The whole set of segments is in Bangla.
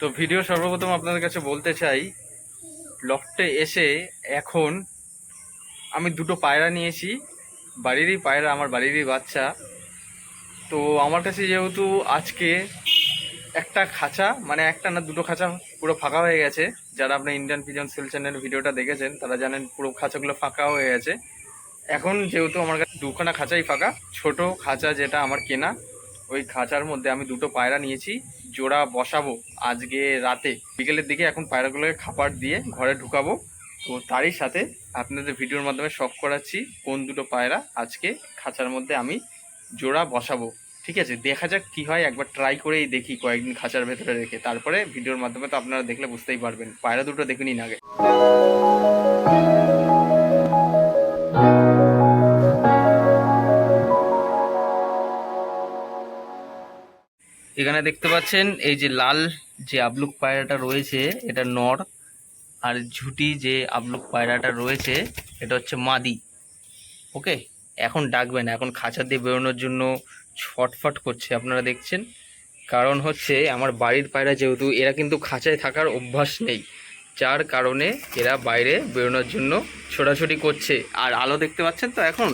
তো ভিডিও সর্বপ্রথম আপনাদের কাছে বলতে চাই লফটে এসে এখন আমি দুটো পায়রা নিয়েছি। বাড়িরই পায়রা, আমার বাড়িরই বাচ্চা। তো আমার কাছে যেহেতু আজকে একটা খাঁচা মানে একটা না দুটো খাঁচা পুরো ফাঁকা হয়ে গেছে। যারা আপনার ইন্ডিয়ান পিজন সেল চ্যানেল ভিডিওটা দেখেছেন, তারা জানেন পুরো খাঁচাগুলো ফাঁকা হয়ে গেছে। এখন যেহেতু আমার কাছে দুখানা খাঁচাই ফাঁকা, ছোট খাঁচা যেটা আমার কেনা ওই খাঁচার মধ্যে আমি দুটো পায়রা নিয়েছি, জোড়া বসাবো আজকে রাতে। বিকেলের দিকে এখন পায়রাগুলোকে খাবার দিয়ে ঘরে ঢুকাবো। তো তারই সাথে আপনাদের ভিডিওর মাধ্যমে শখ করাচ্ছি কোন দুটো পায়রা আজকে খাঁচার মধ্যে আমি জোড়া বসাবো। ঠিক আছে, দেখা যাক কি হয়, একবার ট্রাই করেই দেখি কয়েকদিন খাঁচার ভেতরে রেখে। তারপরে ভিডিওর মাধ্যমে তো আপনারা দেখলে বুঝতেই পারবেন, পায়রা দুটো দেখে নিন আগে। এখানে দেখতে পাচ্ছেন এই যে লাল যে আবলুক পায়রাটা রয়েছে, এটা নর। আর ঝুটি যে আবলুক পায়রাটা রয়েছে, এটা হচ্ছে মাদি। ওকে? এখন ডাকবে না, এখন খাঁচা দিয়ে বেরোনোর জন্য ছটফট করছে, আপনারা দেখছেন? কারণ হচ্ছে আমার বাড়ির পায়রা যেহেতু, এরা কিন্তু খাঁচায় থাকার অভ্যাস নেই। যার কারণে এরা বাইরে বেরোনোর জন্য ছোটাছুটি করছে। আর আলো দেখতে পাচ্ছেন তো এখন?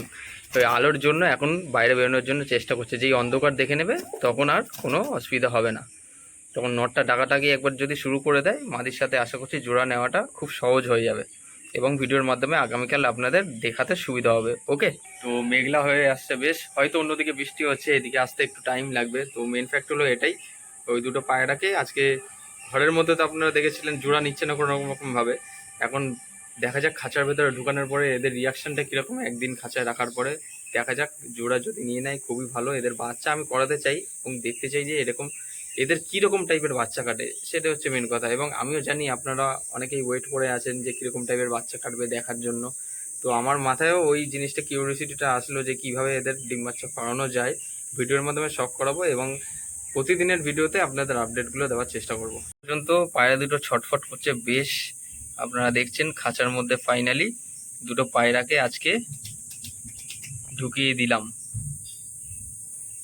ওই আলোর জন্য এখন বাইরে বেরোনোর জন্য চেষ্টা করছে। যেই অন্ধকার দেখে নেবে, তখন আর কোনো অসুবিধা হবে না। তখন নটটা ডাকাটাকি একবার যদি শুরু করে দেয়, মাদির সাথে আশা করছি জোড়া নেওয়াটা খুব সহজ হয়ে যাবে এবং ভিডিওর মাধ্যমে আগামীকাল আপনাদের দেখাতে সুবিধা হবে। ওকে? তো মেঘলা হয়ে আসছে বেশ। হয়তো অন্যদিকে বৃষ্টি হচ্ছে, এদিকে আসতে একটু টাইম লাগবে। তো মেন ফ্যাক্ট হলো এটাই। ওই দুটো পায়রাকে আজকে ঘরের মধ্যে তো আপনারা দেখেছিলেন, জোড়া নিচ্ছে না কোনো রকম রকমভাবে। এখন দেখা যাক খাঁচার ভেতরে ঢুকানোর পরে এদের রিয়াকশনটা কীরকম, একদিন খাঁচায় রাখার পরে দেখা যাক, জোড়া যদি নিয়ে নেয়, খুবই ভালো। এদের বাচ্চা আমি করাতে চাই এবং দেখতে চাই যে এরকম, এদের কীরকম টাইপের বাচ্চা কাটে, সেটা হচ্ছে মেন কথা। এবং আমিও জানি আপনারা অনেকেই ওয়েট করে আছেন যে কীরকম টাইপের বাচ্চা কাটবে দেখার জন্য। তো আমার মাথায়ও ওই জিনিসটা কিউরিয়াসিটিটা আসলো যে কীভাবে এদের ডিম বাচ্চা করানো যায়। ভিডিওর মাধ্যমে শখ করাবো এবং প্রতিদিনের ভিডিওতে আপনাদের আপডেটগুলো দেওয়ার চেষ্টা করব। পর্যন্ত পায়রা দুটো ছটফট করছে, বেশ আপনারা দেখছেন খাঁচার মধ্যে ফাইনালি দুটো পায়রাকে আজকে ঢুকিয়ে দিলাম।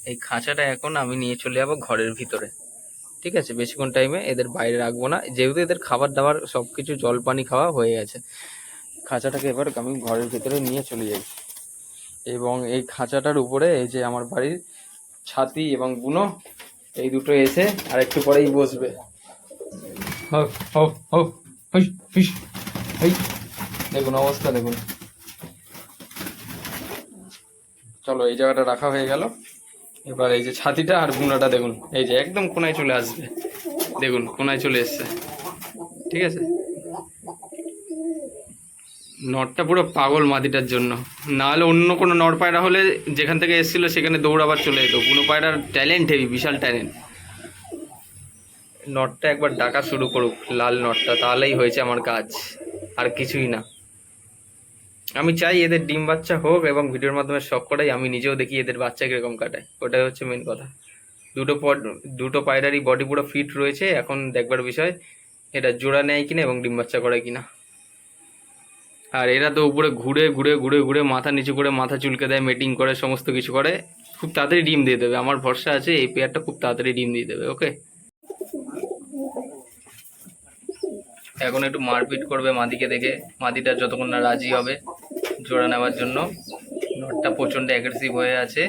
এই খাঁচাটা এখন আমি নিয়ে চলে যাব ঘরের ভিতরে। ঠিক আছে? বেশিক্ষণ টাইমে এদের বাইরে রাখব না। যেহেতু এদের খাবার দাবার সব কিছু জল পানি খাওয়া হয়ে গেছে। খাঁচাটাকে এবার আমি ঘরের ভিতরে নিয়ে চলে যাই। এবং এই খাঁচাটার উপরে এই যে আমার বাড়ির ছাতি এবং বুনো এই দুটো এসে আর একটু পরেই বসবে। হো, হো, হো, হুস, হুস, হেই। দেখুন, অবস্থা দেখুন। চলো, এই জায়গাটা রাখা হয়ে গেল। এবার এই যে ছাতিটা আর বুনাটা দেখুন। এই যে একদম কোনায় চলে আসবে। দেখুন, কোনায় চলে এসছে। ঠিক আছে? নটটা পুরো পাগল মাদিটার জন্য। না হলে অন্য কোনো নর পায়রা হলে যেখান থেকে এসেছিল, সেখানে দৌড়াবার চলে যেত। বুনো পায়রার ট্যালেন্ট হেভি বিশাল ট্যালেন্ট নটটা একবার ডাকা শুরু করুক, লাল নটটা, তাহলেই হয়েছে আমার কাজ, আর কিছুই না। আমি চাই এদের ডিম বাচ্চা হোক এবং ভিডিওর মাধ্যমে শখ করাই আমি নিজেও দেখি এদের বাচ্চা কীরকম কাটায়, ওটাই হচ্ছে মেন কথা। দুটো পর, দুটো পায়রারই বডি পুরো ফিট রয়েছে, এখন দেখবার বিষয়, এটা জোড়া নেয় কিনা এবং ডিম বাচ্চা করে কিনা। আর এরা তো উপরে ঘুরে ঘুরে ঘুরে ঘুরে মাথা নিচু করে মাথা চুলকে দেয় মিটিং করে, সমস্ত কিছু করে, খুব তাড়াতাড়ি ডিম দিয়ে দেবে, আমার ভরসা আছে, এই পেয়ারটা খুব তাড়াতাড়ি ডিম দিয়ে দেবে ওকে এখন একটু মারপিট করবে মাদিকে দেখে। মাদিটা যতক্ষণ না রাজি হবে জোড়া নেওয়ার জন্য। নটটা প্রচণ্ড অ্যাগ্রেসিভ হয়ে আছে।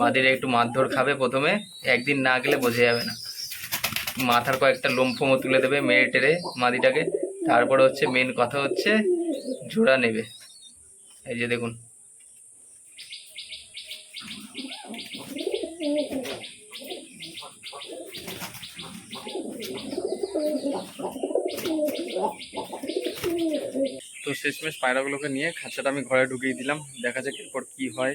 মাদিরা একটু মারধর খাবে প্রথমে। একদিন না গেলে বোঝা যাবে না। মাথার কয়েকটা লোমফোমো তুলে দেবে মেরে টেরে মাদিটাকে। তারপরে হচ্ছে মেন কথা হচ্ছে জোড়া নেবে। এই যে দেখুন। তো শেষমেশ পায়রাগুলোকে নিয়ে খাঁচাটা আমি ঘরে ঢুকিয়ে দিলাম। দেখা যাক এরপর কি হয়।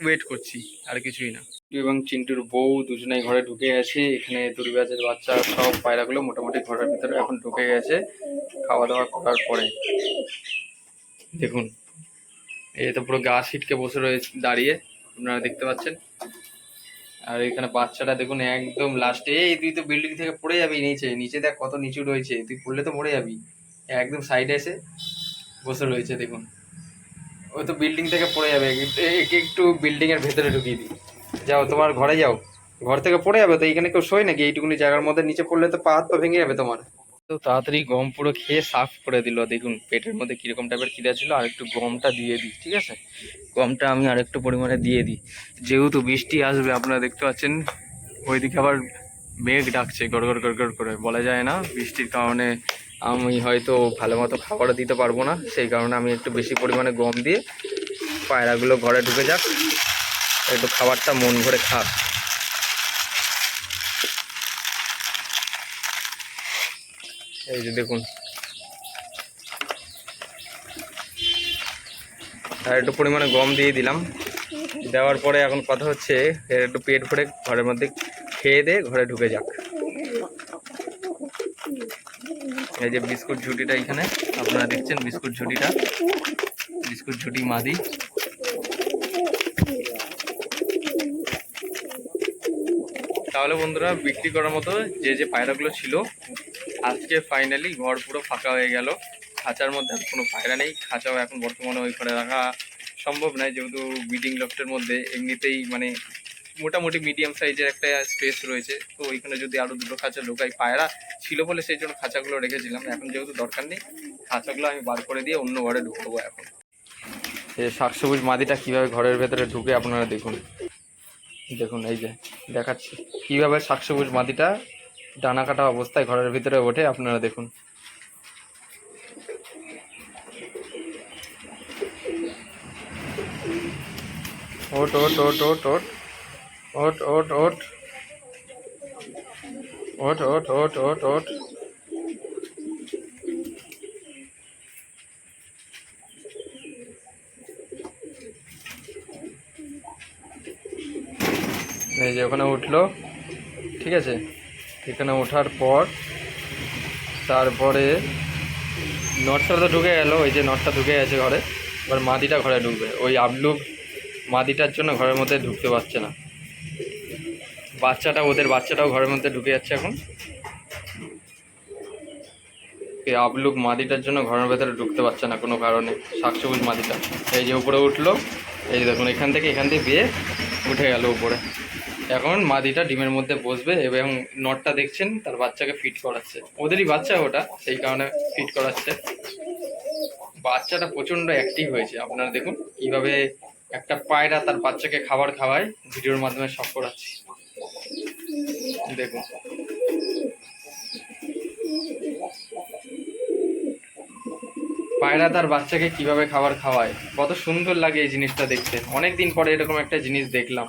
ওয়েট করছি, আর কিছুই না। এবং চিন্টুর বউ দুজনেই ঘরে ঢুকে গেছে। এখানে দুর্গাজের বাচ্চা সব পায়রাগুলো মোটামুটি ঘরের ভিতরে এখন ঢুকে গেছে। খাওয়া দাওয়া করার পরে। দেখুন, এই তো পুরো গা ছিটকে বসে রয়েছে দাঁড়িয়ে আপনারা দেখতে পাচ্ছেন। আর এখানে বাচ্চাটা দেখুন একদম লাস্টে এই তুই তো বিল্ডিং থেকে পড়ে যাবি নিচে নিচে দেখ কত নিচু রয়েছে, তুই পড়লে তো পড়ে যাবি। একদম সাইডে এসে বসে রয়েছে দেখুন। ওই তো বিল্ডিং থেকে পড়ে যাবে একে একটু বিল্ডিং এর ভেতরে ঢুকিয়ে দিই। যাও, তোমার ঘরে যাও। ঘর থেকে পড়ে যাবে তো এখানে কেউ শোয় নাকি? এইটুকুনি জায়গার মধ্যে নিচে পড়লে তো পা হাত পা ভেঙে যাবে তোমার। তো তাড়াতাড়ি গম পুরো খেয়ে সাফ করে দিল। দেখুন, পেটের মধ্যে কীরকম টাইপের খিদা ছিল, আর একটু গমটা দিয়ে দিই, ঠিক আছে? গমটা আমি আর একটু পরিমাণে দিয়ে দিই। যেহেতু বৃষ্টি আসবে, আপনারা দেখতে পাচ্ছেন, ওইদিকে আবার মেঘ ডাকছে, গড় গড় গড় গড় করে। বলা যায় না, বৃষ্টির কারণে আমি হয়তো ভালো মতো খাবার দিতে পারব না। সেই কারণে আমি একটু বেশি পরিমাণে গম দিয়ে পায়রাগুলো ঘরে ঢুকে যাক। একটু খাবারটা মন ভরে খাক। এই যে দেখুন। আর একটু পরিমাণে গম দিয়ে দিলাম। দেওয়ার পরে এখন কথা হচ্ছে, এর একটু পেট ভরে ঘরের মধ্যে খেয়ে দিয়ে ঘরে ঢুকে যাক। এই যে বিস্কুট ঝুটিটা এখানে, আপনারা দেখছেন বিস্কুট ঝুটিটা। বিস্কুট ঝুটি মাদি। তাহলে বন্ধুরা, বিক্রি করার মতো যে যে পায়রাগুলো ছিল আজকে ফাইনালি ঘর পুরো ফাঁকা হয়ে গেল। খাঁচার মধ্যে কোনো পায়রা নেই। খাঁচাও এখন বর্তমানে ওই ঘরে রাখা সম্ভব নয়, যেহেতু ব্রিডিং লফটের মধ্যে এমনিতেই মানে মোটামুটি মিডিয়াম সাইজের একটা স্পেস রয়েছে। তো ওইখানে যদি আরও দুটো খাঁচা ঢোকাই পায়রা ছিল বলে সেই জন্য খাঁচাগুলো রেখেছিলাম। এখন যেহেতু দরকার নেই, খাঁচাগুলো আমি বার করে দিয়ে অন্য ঘরে ঢুকবো এখন। এই শাকসবুজ মাদিটা কীভাবে ঘরের ভেতরে ঢুকে আপনারা দেখুন। দেখুন, এই যে দেখাচ্ছি। কীভাবে শাকসবুজ মাদিটা ডানা কাটা অবস্থায় ঘরের ভিতরে ওঠে, আপনারা দেখুন। ওট ওট ওট ওট ওট ওট ওট ওট ওট ওট ওট ওট ওট এই যে ওখানে উঠল, ঠিক আছে? এখানে ওঠার পর তারপরে নটটা তো ঢুকে গেল, ওই যে নটটা ঢুকে গেছে ঘরে। এবার মাদিটা ঘরে ঢুকবে। ওই আবলুক মাদিটার জন্য ঘরের মধ্যে ঢুকতে পারছে না। বাচ্চাটা, ওদের বাচ্চাটাও ঘরের মধ্যে ঢুকে যাচ্ছে এখন। এই আবলুক মাদিটার জন্য ঘরের ভেতরে ঢুকতে পারছে না কোনো কারণে, শাকসবুজ মাদিটা। এই যে উপরে উঠল, এই যে দেখুন, এখান থেকে এখান থেকে বিয়ে উঠে গেল উপরে। এখন মাদিটা ডিমের মধ্যে বসবে এবং নটটা দেখছেন, তার বাচ্চাকে ফিট করাচ্ছে। ওদেরই বাচ্চা ওটা, সেই কারণে ফিট করাচ্ছে। বাচ্চাটা প্রচণ্ড অ্যাক্টিভ হয়েছে। আপনারা দেখুন কীভাবে একটা পায়রা তার বাচ্চাকে খাবার খাওয়ায়, ভিডিওর মাধ্যমে সব করাচ্ছি। দেখুন। পায়রা তার বাচ্চাকে কীভাবে খাবার খাওয়ায়? কত সুন্দর লাগে এই জিনিসটা দেখতে। অনেক দিন পরে এরকম একটা জিনিস দেখলাম।